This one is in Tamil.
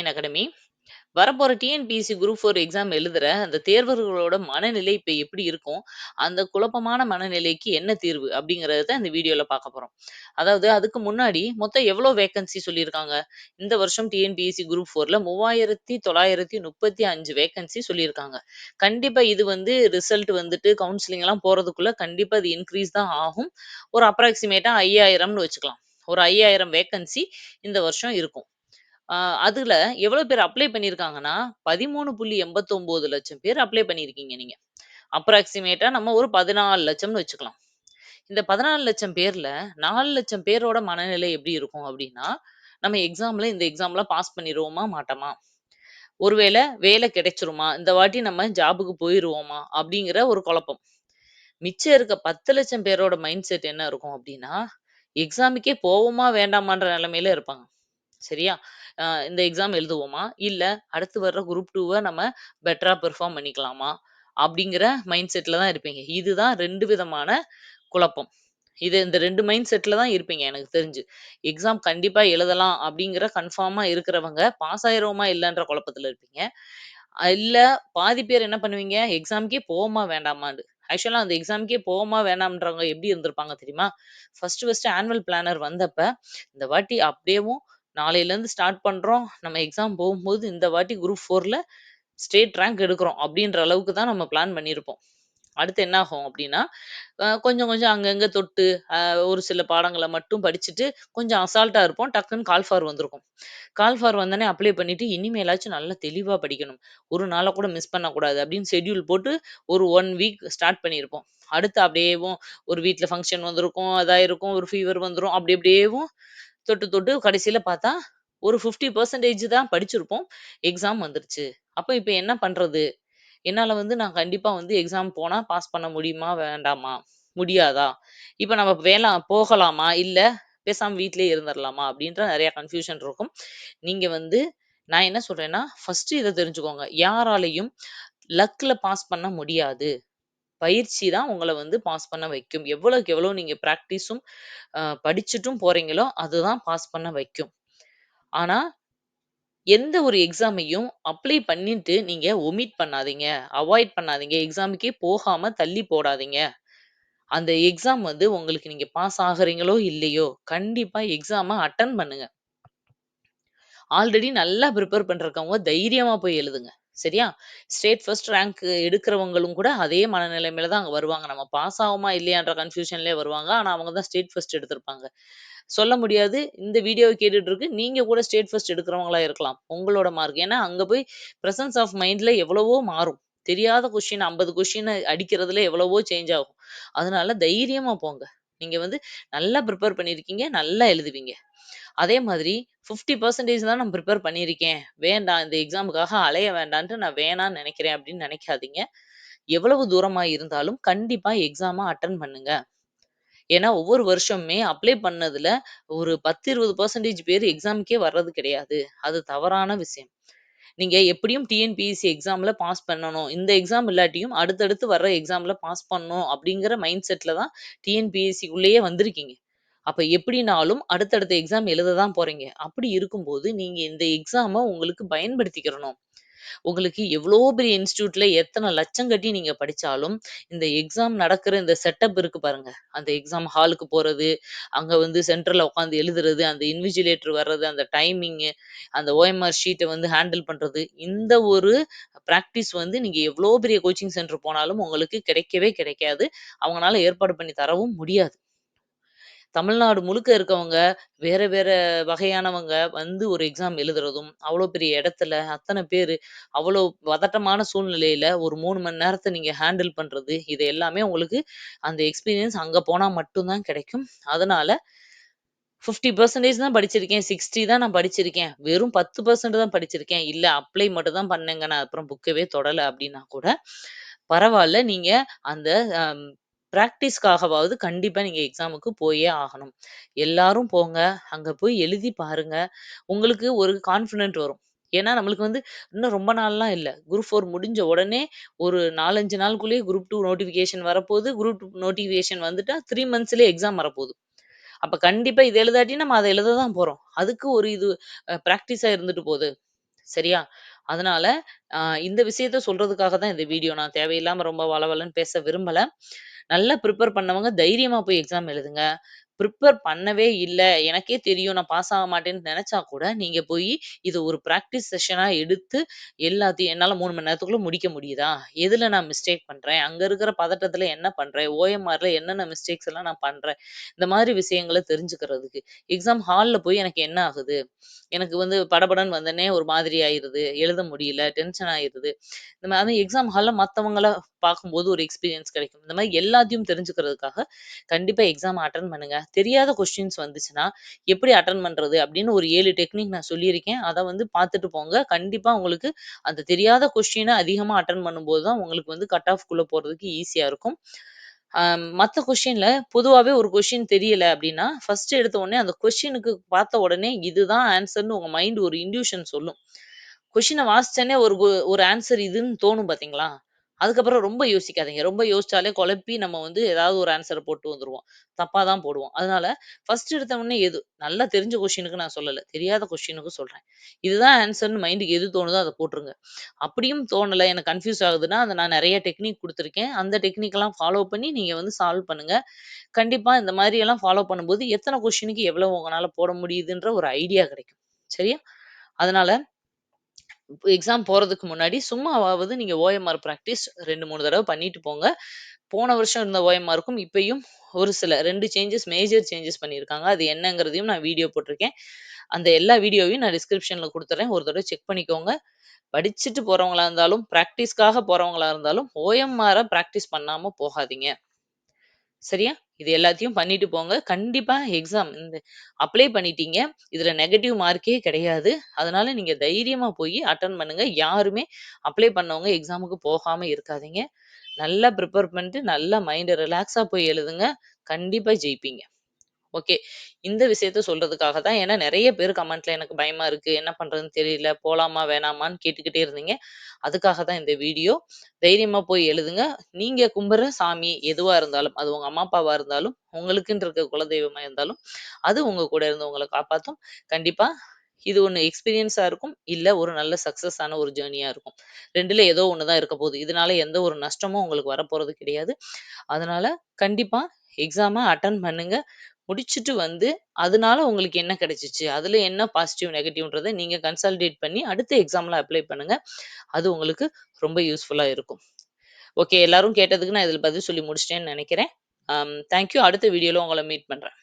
TN academy. வரப்போகிற டிஎன்பிஎஸ்சி குரூப் ஃபோர் எக்ஸாம் எழுதுகிற அந்த தேர்வர்களோட மனநிலை இப்போ எப்படி இருக்கும்? அந்த குழப்பமான மனநிலைக்கு என்ன தீர்வு? அப்படிங்கிறத இந்த வீடியோவில் பார்க்க போகிறோம் அதாவது அதுக்கு முன்னாடி மொத்தம் எவ்வளோ வேக்கன்சி சொல்லியிருக்காங்க? இந்த வருஷம் டிஎன்பிஎஸ்சி குரூப் 4ல 3935 வேக்கன்சி சொல்லியிருக்காங்க. கண்டிப்பாக இது வந்து ரிசல்ட் வந்துட்டு கவுன்சிலிங்லாம் போகிறதுக்குள்ளே கண்டிப்பாக அது இன்க்ரீஸ் தான் ஆகும். ஒரு அப்ராக்சிமேட்டாக ஐயாயிரம்னு வச்சுக்கலாம். ஒரு 5000 வேக்கன்சி இந்த வருஷம் இருக்கும். ஆ அதுல எவ்வளோ பேர் அப்ளை பண்ணியிருக்காங்கன்னா, 13.89 லட்சம் பேர் அப்ளை பண்ணியிருக்கீங்க நீங்க. அப்ராக்ஸிமேட்டா நம்ம ஒரு 14,00,000ன்னு வச்சுக்கலாம். இந்த 14,00,000 பேர்ல 4,00,000 பேரோட மனநிலை எப்படி இருக்கும் அப்படின்னா, நம்ம எக்ஸாம்ல இந்த எக்ஸாம்ல பாஸ் பண்ணிருவோமா? மாட்டோமா? ஒருவேளை வேலை கிடைச்சிருமா இந்த வாட்டி நம்ம ஜாபுக்கு போயிருவோமா? அப்படிங்கிற ஒரு குழப்பம். மிச்சம் இருக்க 10,00,000 பேரோட மைண்ட் செட் என்ன இருக்கும் அப்படின்னா, எக்ஸாமுக்கே போவோமா? வேண்டாமான்ற நிலைமையில இருப்பாங்க. சரியா? அ இந்த எக்ஸாம் எழுதுவோமா? இல்ல அடுத்து வர்ற குரூப் 2வ நம்ம பெட்டரா பெர்ஃபார்ம் பண்ணிக்கலாமா? அப்படிங்கிற மைண்ட் செட்ல தான் இருப்பீங்க. இதுதான் 2 விதமான குழப்பம். இது இந்த 2 மைண்ட் செட்ல தான் இருப்பீங்க எனக்கு தெரிஞ்சு. எக்ஸாம் கண்டிப்பா எழுதலாம் அப்படிங்கிற கன்ஃபார்மா இருக்கிறவங்க, பாஸ் ஆயிருவோமா? இல்லன்ற குழப்பத்துல இருப்பீங்க. இல்ல பாதி பேர் என்ன பண்ணுவீங்க? எக்ஸாம்க்கே போவோமா? வேண்டாமான்னு. ஆக்சுவலா அந்த எக்ஸாம்க்கே போவோமா? வேணாம்ன்றவங்க எப்படி இருந்திருப்பாங்க தெரியுமா? ஃபர்ஸ்ட் ஃபர்ஸ்ட் ஆனுவல் பிளானர் வந்தப்ப, இந்த வாட்டி அப்படியேவும் நாளையிலேருந்து ஸ்டார்ட் பண்ணுறோம் நம்ம எக்ஸாம் போகும்போது இந்த வாட்டி குரூப் ஃபோரில் ஸ்டேட் ரேங்க் எடுக்கிறோம் அப்படின்ற அளவுக்கு தான் நம்ம பிளான் பண்ணியிருப்போம். அடுத்து என்ன ஆகும் அப்படின்னா, கொஞ்சம் கொஞ்சம் அங்கங்கே தொட்டு, ஒரு சில பாடங்களை மட்டும் படிச்சுட்டு, கொஞ்சம் அசால்ட்டாக இருப்போம். டக்குன்னு கால் ஃபார் வந்திருக்கும். கால் ஃபார் வந்தோனே அப்ளை பண்ணிவிட்டு இனிமேலாச்சும் நல்லா தெளிவாக படிக்கணும். ஒரு நாளாக கூட மிஸ் பண்ணக்கூடாது அப்படின்னு ஷெட்யூல் போட்டு ஒரு ஒன் வீக் ஸ்டார்ட் பண்ணியிருப்போம். அடுத்து அப்படியேவும் ஒரு வீட்டில் ஃபங்க்ஷன் வந்திருக்கும், அதாயிருக்கும், ஒரு ஃபீவர் வந்துரும். அப்படி அப்படியேவும் தொட்டு தொட்டு கடைசியில் பார்த்தா, ஒரு 50% தான் படிச்சிருப்போம். எக்ஸாம் வந்துருச்சு. அப்போ இப்போ என்ன பண்ணுறது என்னால் வந்து நான் கண்டிப்பாக வந்து எக்ஸாம் போனால் பாஸ் பண்ண முடியுமா? வேண்டாமா? முடியாதா? இப்போ நம்ம வேலை போகலாமா? இல்லை பேசாமல் வீட்லயே இருந்துடலாமா அப்படின்ற நிறையா கன்ஃப்யூஷன் இருக்கும். நீங்கள் வந்து நான் என்ன சொல்கிறேன்னா ஃபஸ்ட்டு இதை தெரிஞ்சுக்கோங்க. யாராலையும் லக்கில் பாஸ் பண்ண முடியாது. பயிற்சி தான் உங்கள வந்து பாஸ் பண்ண வைக்கும். எவ்வளவுக்கு எவ்வளோ நீங்க பிராக்டிஸும், அ படிச்சுட்டும் போறீங்களோ, அதுதான் பாஸ் பண்ண வைக்கும். ஆனா, எந்த ஒரு எக்ஸாமையும் அப்ளை பண்ணிட்டு நீங்க ஒமிட் பண்ணாதீங்க. அவாய்ட் பண்ணாதீங்க. எக்ஸாமுக்கே போகாம தள்ளி போடாதீங்க. அந்த எக்ஸாம் வந்து உங்களுக்கு நீங்க பாஸ் ஆகுறீங்களோ, இல்லையோ, கண்டிப்பா எக்ஸாம அட்டெண்ட் பண்ணுங்க. ஆல்ரெடி நல்லா பிரிப்பேர் பண்றவங்க தைரியமா போய் எழுதுங்க. சரியா? ஸ்டேட் ஃபர்ஸ்ட் ரேங்க் எடுக்கிறவங்களும் கூட அதே மனநிலைமையில தான் அங்க வருவாங்க. நம்ம பாஸ் ஆகுமா இல்லையான்ற கன்ஃப்யூஷன்லயே வருவாங்க. ஆனால் அவங்க தான் ஸ்டேட் ஃபர்ஸ்ட் எடுத்திருப்பாங்க. சொல்ல முடியாது. இந்த வீடியோவை கேட்டுட்டு இருக்கு, நீங்க கூட ஸ்டேட் ஃபர்ஸ்ட் எடுக்கிறவங்களா இருக்கலாம். உங்களோட மார்க். ஏன்னா, அங்க போய் பிரசன்ஸ் ஆஃப் மைண்ட்ல எவ்வளவோ மாறும். தெரியாத கொஷின் ஐம்பது கொஷின் அடிக்கிறதுல எவ்வளவோ சேஞ்ச் ஆகும். அதனால தைரியமா போங்க. நீங்க வந்து நல்லா பிரிப்பேர் பண்ணியிருக்கீங்க. நல்லா எழுதுவீங்க. அதே மாதிரி 50% தான் நான் ப்ரிப்பேர் பண்ணியிருக்கேன். வேண்டாம் இந்த எக்ஸாமுக்காக அலைய வேண்டான்ட்டு நான் வேணான்னு நினைக்கிறேன் அப்படின்னு நினைக்காதீங்க எவ்வளவு தூரமா இருந்தாலும் கண்டிப்பா எக்ஸாமை அட்டன் பண்ணுங்க. ஏன்னா, ஒவ்வொரு வருஷமுமே அப்ளை பண்ணதுல ஒரு 10, 20% பேர் எக்ஸாமுக்கே வர்றது கிடையாது. அது தவறான விஷயம். நீங்க எப்படியும் டிஎன்பிஎஸ்சி எக்ஸாம்ல பாஸ் பண்ணணும். இந்த எக்ஸாம் இல்லாட்டியும் அடுத்தடுத்து வர்ற எக்ஸாம்ல பாஸ் பண்ணணும் அப்படிங்கிற மைண்ட் செட்ல தான் டிஎன்பிஎஸ்சிக்குள்ளேயே வந்திருக்கீங்க. அப்ப எப்படினாலும் அடுத்தடுத்த எக்ஸாம் எழுத தான் போறீங்க. அப்படி இருக்கும்போது நீங்க இந்த எக்ஸாமை உங்களுக்கு பயன்படுத்திக்கிறணும். உங்களுக்கு எவ்வளோ பெரிய இன்ஸ்டியூட்ல எத்தனை லட்சம் கட்டி நீங்க படிச்சாலும், இந்த எக்ஸாம் நடக்கிற இந்த செட்டப் இருக்கு பாருங்க. அந்த எக்ஸாம் ஹாலுக்கு போறது, அங்க வந்து சென்டர்ல உட்காந்து எழுதுறது, அந்த இன்விஜிலேட்டர் வர்றது, அந்த டைமிங்கு, அந்த ஓஎம்ஆர் ஷீட்டை வந்து ஹேண்டில் பண்றது. இந்த ஒரு ப்ராக்டிஸ் வந்து நீங்க எவ்வளோ பெரிய கோச்சிங் சென்டர் போனாலும் உங்களுக்கு கிடைக்கவே கிடைக்காது. அவங்களால ஏற்பாடு பண்ணி தரவும் முடியாது. தமிழ்நாடு முழுக்க இருக்கவங்க, வேற வேற வகையானவங்க வந்து ஒரு எக்ஸாம் எழுதுறதும், அவ்வளோ பெரிய இடத்துல அத்தன பேரு, அவ்வளோ பதட்டமான சூழ்நிலையில ஒரு 3 மணி நேரத்த நீங்க ஹேண்டில் பண்றது, இது எல்லாமே உங்களுக்கு அந்த எக்ஸ்பீரியன்ஸ் அங்க போனா மட்டும் தான் கிடைக்கும். அதனால 50% தான் படிச்சிருக்கேன். 60 தான் நான் படிச்சிருக்கேன். வெறும் 10% தான் படிச்சிருக்கேன். இல்ல அப்ளை மட்டும் தான் பண்ணேங்க. நான் அப்புறம் புக்கவே தொடல அப்டின்னா கூட, பரவால்ல. நீங்க அந்த அம் பிராக்டிஸ்க்காகவாவது கண்டிப்பா நீங்க எக்ஸாமுக்கு போயே ஆகணும். எல்லாரும் போங்க. அங்க போய் எழுதி பாருங்க. உங்களுக்கு ஒரு கான்ஃபிடென்ட் வரும். ஏன்னா, நம்மளுக்கு வந்து இன்னும் ரொம்ப நாள்லாம் இல்ல. குரூப் 4 முடிஞ்ச உடனே ஒரு 4, 5 நாளுக்குள்ளேயே குரூப் 2 நோட்டிஃபிகேஷன் வரப்போது. குரூப் 2 நோட்டிஃபிகேஷன் வந்துட்டா 3 மந்த்ஸ்லயே எக்ஸாம் வரப்போது. அப்ப கண்டிப்பா இது எழுதாட்டி நம்ம அத எழுத தான் போறோம். அதுக்கு ஒரு இது அ பிராக்டிஸா இருந்துட்டு போது. சரியா? அதனால அ இந்த விஷயத்த சொல்றதுக்காக தான் இந்த வீடியோ. நான் தேவையில்லாம ரொம்ப வளவளன்னு பேச விரும்பல. நல்லா ப்ரிப்பேர் பண்ணவங்க தைரியமா போய் எக்ஸாம் எழுதுங்க. ப்ரிப்பேர் பண்ணவே இல்ல, எனக்கே தெரியும் நான் பாஸ் ஆக மாட்டேன்னு நெனச்சா கூட, நீங்க போயி இத ஒரு பிராக்டிஸ் செஷனா எடுத்து எல்லாத்தையும் என்னால 3 மணி நேரத்துக்குள்ள முடிக்க முடியுதா? எதுல நான் மிஸ்டேக் பண்றேன்? அங்க இருக்கிற பதட்டத்துல என்ன பண்றேன்? ஓஎம்ஆர்ல என்னென்ன மிஸ்டேக்ஸ் எல்லாம் நான் பண்றேன்? இந்த மாதிரி விஷயங்கள தெரிஞ்சுக்கிறதுக்கு. எக்ஸாம் ஹால்ல போய் எனக்கு என்ன ஆகுது? எனக்கு வந்து படபடன்னு வந்தோனே ஒரு மாதிரி ஆயிருது. எழுத முடியல, டென்ஷன் ஆயிருது. இந்த மாதிரி எக்ஸாம் ஹால்ல மத்தவங்கள பார்க்கும்போது ஒரு எக்ஸ்பீரியன்ஸ் கிடைக்கும். இந்த மாதிரி எல்லாத்தையும் தெரிஞ்சுக்கிறதுக்காக கண்டிப்பா எக்ஸாம் அட்டன் பண்ணுங்க. தெரியாத கொஸ்டின்ஸ் வந்துச்சுன்னா, எப்படி அட்டன் பண்றது? அப்படின்னு ஒரு ஏழு டெக்னிக் நான் சொல்லியிருக்கேன். அதை வந்து பார்த்துட்டு போங்க. கண்டிப்பா உங்களுக்கு அந்த தெரியாத கொஸ்டினை அதிகமாக அட்டன் பண்ணும்போது தான் உங்களுக்கு வந்து கட் ஆஃப்குள்ள போறதுக்கு ஈஸியா இருக்கும். மற்ற கொஷினில் கொஸ்டின்ல ஒரு கொஷின் தெரியல அப்படின்னா, ஃபர்ஸ்ட் எடுத்த உடனே அந்த கொஸ்டினுக்கு பார்த்த உடனே இதுதான் ஆன்சர்னு உங்க மைண்ட் ஒரு இன்டியூஷன் சொல்லும். கொஷினை வாசிச்சோனே ஒரு ஒரு ஆன்சர் இதுன்னு தோணும் பார்த்தீங்களா? அதுக்கப்புறம் ரொம்ப யோசிக்காதீங்க. ரொம்ப யோசிச்சாலே குழப்பி நம்ம வந்து ஏதாவது ஒரு ஆன்ஸர போட்டு வந்துருவோம். தப்பா தான் போடுவோம். அதனால ஃபர்ஸ்ட் எடுத்த உடனே எது நல்லா தெரிஞ்ச கொஸ்டினுக்கு நான் சொல்லல. தெரியாத கொஸ்டினுக்கு சொல்றேன். இதுதான் ஆன்ஸர்ன்னு மைண்டுக்கு எது தோணுதோ அத போட்டுருங்க. அப்படியும் தோணல எனக்கு கன்ஃப்யூஸ் ஆகுதுன்னா, அத நான் நெறைய டெக்னிக் குடுத்துருக்கேன். அந்த டெக்னிக்லாம் ஃபாலோ பண்ணி நீங்க வந்து சால்வ் பண்ணுங்க. கண்டிப்பா இந்த மாதிரி எல்லாம் ஃபாலோ பண்ணும்போது எத்தன கொஸ்டினுக்கு எவ்வளவு உங்கனால போட முடியுதுன்ற ஒரு ஐடியா கிடைக்கும். சரியா? அதனால எக்ஸாம் போறதுக்கு முன்னாடி சும்மாவாவது நீங்க ஓஎம்ஆர் ப்ராக்டிஸ் ரெண்டு மூணு தடவை பண்ணிட்டு போங்க. போன வருஷம் இருந்த ஓஎம்ஆருக்கும் இப்பயும் ஒரு சில ரெண்டு சேஞ்சஸ் மேஜர் சேஞ்சஸ் பண்ணியிருக்காங்க. அது என்னங்கிறதையும் நான் வீடியோ போட்டிருக்கேன். அந்த எல்லா வீடியோவையும் நான் டிஸ்கிரிப்ஷன்ல கொடுத்துறேன் ஒரு தடவை செக் பண்ணிக்கோங்க. படிச்சுட்டு போறவங்களா இருந்தாலும், பிராக்டிஸ்க்காக போறவங்களா இருந்தாலும், ஓஎம்ஆரை பிராக்டிஸ் பண்ணாம போகாதீங்க. சரியா? இது எல்லாத்தையும் பண்ணிட்டு போங்க. கண்டிப்பா எக்ஸாம் இந்த அப்ளை பண்ணிட்டீங்க. இதுல நெகட்டிவ் மார்க்கே கிடையாது. அதனால நீங்க தைரியமா போய் அட்டன் பண்ணுங்க. யாருமே அப்ளை பண்ணவங்க எக்ஸாமுக்கு போகாம இருக்காதீங்க. நல்லா ப்ரிப்பேர் பண்ணிட்டு, நல்லா மைண்டை ரிலாக்ஸா போய் எழுதுங்க. கண்டிப்பா ஜெயிப்பீங்க. ஓகே. இந்த விஷயத்த சொல்றதுக்காக தான். ஏன்னா நிறைய பேர் கமெண்ட்ல எனக்கு பயமா இருக்கு. என்ன பண்றதுன்னு தெரியல. போலாமா? வேணாமான்னு கேட்டுக்கிட்டே இருந்தீங்க. அதுக்காக தான் இந்த வீடியோ. தைரியமா போய் எழுதுங்க. நீங்க கும்பிடுற சாமி எதுவா இருந்தாலும், அது உங்க அம்மா, அப்பாவா இருந்தாலும், உங்களுக்குன்னு இருக்க குலதெய்வமா இருந்தாலும், அது உங்க கூட இருந்து உங்களை காப்பாத்தும். கண்டிப்பா இது ஒன்று எக்ஸ்பீரியன்ஸா இருக்கும். இல்ல ஒரு நல்ல சக்சஸ் ஆன ஒரு ஜேர்னியா இருக்கும். ரெண்டுல ஏதோ ஒண்ணு தான் இருக்க போகுது. இதனால எந்த ஒரு நஷ்டமும் உங்களுக்கு வரப்போறது கிடையாது. அதனால கண்டிப்பா எக்ஸாம அட்டன் பண்ணுங்க. முடிச்சுட்டு வந்து, அதனால உங்களுக்கு என்ன கிடைச்சிச்சு அதுல என்ன பாசிட்டிவ், நெகட்டிவ்ன்றத நீங்க கன்சாலிடேட் பண்ணி அடுத்த எக்ஸாம்ல அப்ளை பண்ணுங்க. அது உங்களுக்கு ரொம்ப யூஸ்ஃபுல்லா இருக்கும். ஓகே. எல்லாரும் கேட்டதுக்கு நான் இதில் பதில் சொல்லி முடிச்சிட்டேன்னு நினைக்கிறேன் தேங்க்யூ தேங்க் யூ. அடுத்த வீடியோவில் உங்களை மீட் பண்றேன்.